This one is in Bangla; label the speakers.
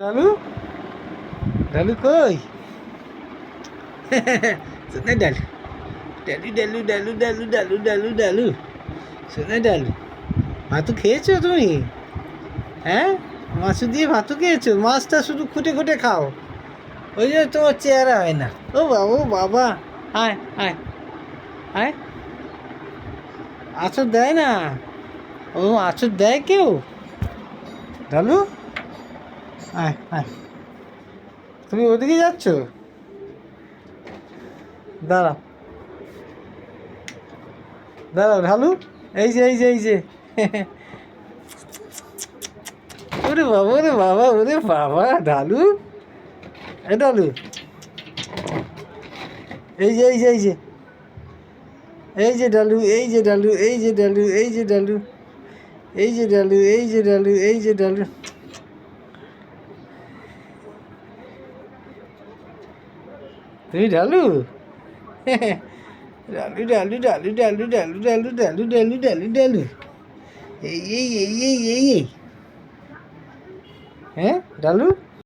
Speaker 1: ডালু ডালু কই? শোনে ডালু। ডালু ডালু ডালু ডালু ডালু ডালু ডালু। শোনে ডালু ভাতু খেয়েছো তুমি? হ্যাঁ? মাছু দিয়ে ভাতু খেয়েছো? মাছটা শুধু খুঁটে খুঁটে খাও। ওই জন্য তোমার চেহারা হয় না। ও বাবা ও বাবা। আয় আয় আয়। আচর দেয় না? ও আচর দেয় কেউ? ডালু আয় আয় তুমি ওদিকে যাচ্ছ দাঁড়া দাঁড়াও ঢালু এই যে এই যে এই যে ওরে বাবা ওরে বাবা ওরে বাবা ঢালু এ ঢালু এই যে এই যে এই যে এই যে ডালু এই যে ডালু এই যে ডালু এই যে ডালু এই যে ডালু এই যে ডালু এই যে ডালু তুমি ডালু? ডালু ডালু ডালু ডালু ডালু ডালু ডালু ডালু ডালু ডালু। এই এই এই এই এই। হ্যাঁ ডালু?